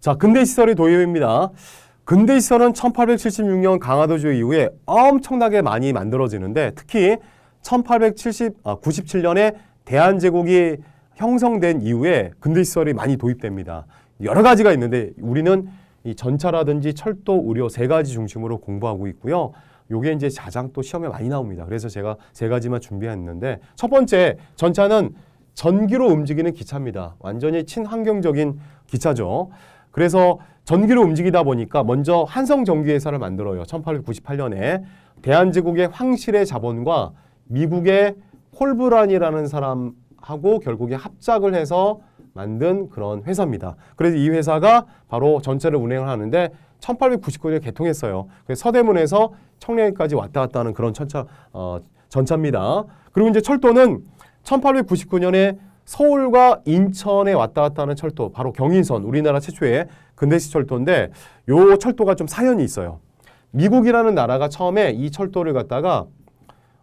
자, 근대 시설의 도입입니다. 근대 시설은 1876년 강화도주 이후에 엄청나게 많이 만들어지는데 특히 1870, 아, 97년에 대한제국이 형성된 이후에 근대 시설이 많이 도입됩니다. 여러 가지가 있는데 우리는 이 전차라든지 철도, 의료 세 가지 중심으로 공부하고 있고요. 요게 이제 가장 또 시험에 많이 나옵니다. 그래서 제가 세 가지만 준비했는데 첫 번째 전차는 전기로 움직이는 기차입니다. 완전히 친환경적인 기차죠. 그래서 전기로 움직이다 보니까 먼저 한성전기회사를 만들어요. 1898년에 대한제국의 황실의 자본과 미국의 콜브란이라는 사람하고 결국에 합작을 해서 만든 그런 회사입니다. 그래서 이 회사가 바로 전체를 운행을 하는데 1899년에 개통했어요. 그래서 서대문에서 청량리까지 왔다 갔다 하는 그런 전차, 어, 전차입니다. 그리고 이제 철도는 1899년에 서울과 인천에 왔다 갔다 하는 철도, 바로 경인선, 우리나라 최초의 근대식 철도인데 요 철도가 좀 사연이 있어요. 미국이라는 나라가 처음에 이 철도를 갖다가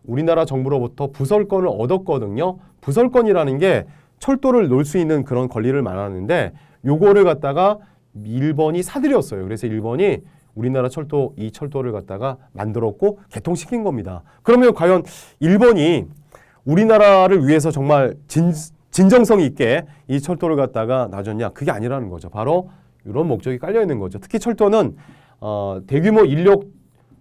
우리나라 정부로부터 부설권을 얻었거든요. 부설권이라는 게 철도를 놓을 수 있는 그런 권리를 말하는데 요거를 갖다가 일본이 사들였어요. 그래서 일본이 우리나라 철도 이 철도를 갖다가 만들었고 개통시킨 겁니다. 그러면 과연 일본이 우리나라를 위해서 정말 진, 진정성 있게 이 철도를 갖다가 놔줬냐? 그게 아니라는 거죠. 바로 이런 목적이 깔려 있는 거죠. 특히 철도는 어, 대규모 인력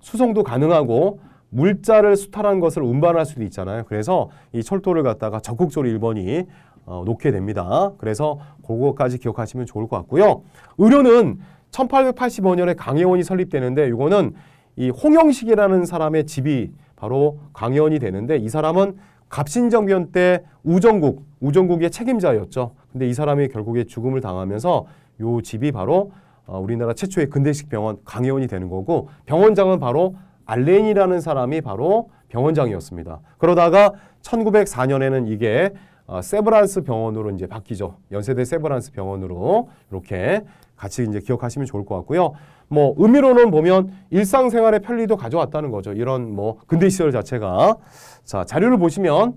수송도 가능하고 물자를 수탈한 것을 운반할 수도 있잖아요. 그래서 이 철도를 갖다가 적극적으로 일본이 어, 놓게 됩니다. 그래서 그거까지 기억하시면 좋을 것 같고요. 의료는 1885년에 강혜원이 설립되는데 이거는 이 홍영식이라는 사람의 집이 바로 강혜원이 되는데 이 사람은 갑신정변 때 우정국, 우정국의 책임자였죠. 근데 이 사람이 결국에 죽음을 당하면서 요 집이 바로 어, 우리나라 최초의 근대식 병원 강혜원이 되는 거고 병원장은 바로 알렌이라는 사람이 바로 병원장이었습니다. 그러다가 1904년에는 이게 어, 세브란스 병원으로 이제 바뀌죠. 연세대 세브란스 병원으로 이렇게 같이 이제 기억하시면 좋을 것 같고요. 뭐 의미로는 보면 일상생활의 편리도 가져왔다는 거죠. 이런 뭐 근대 시설 자체가 자 자료를 보시면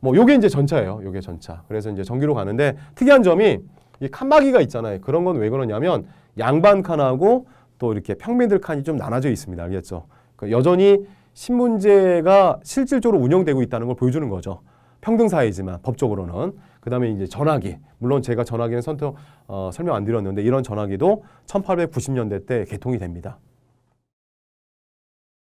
뭐 요게 이제 전차예요. 요게 전차. 그래서 이제 전기로 가는데 특이한 점이 이 칸막이가 있잖아요. 그런 건 왜 그러냐면 양반 칸하고 또 이렇게 평민들 칸이 좀 나눠져 있습니다. 알겠죠? 그 여전히 신문제가 실질적으로 운영되고 있다는 걸 보여주는 거죠. 평등 사회지만 법적으로는 그다음에 이제 전화기 물론 제가 전화기는 선택 어, 설명 안 드렸는데 이런 전화기도 1890년대 때 개통이 됩니다.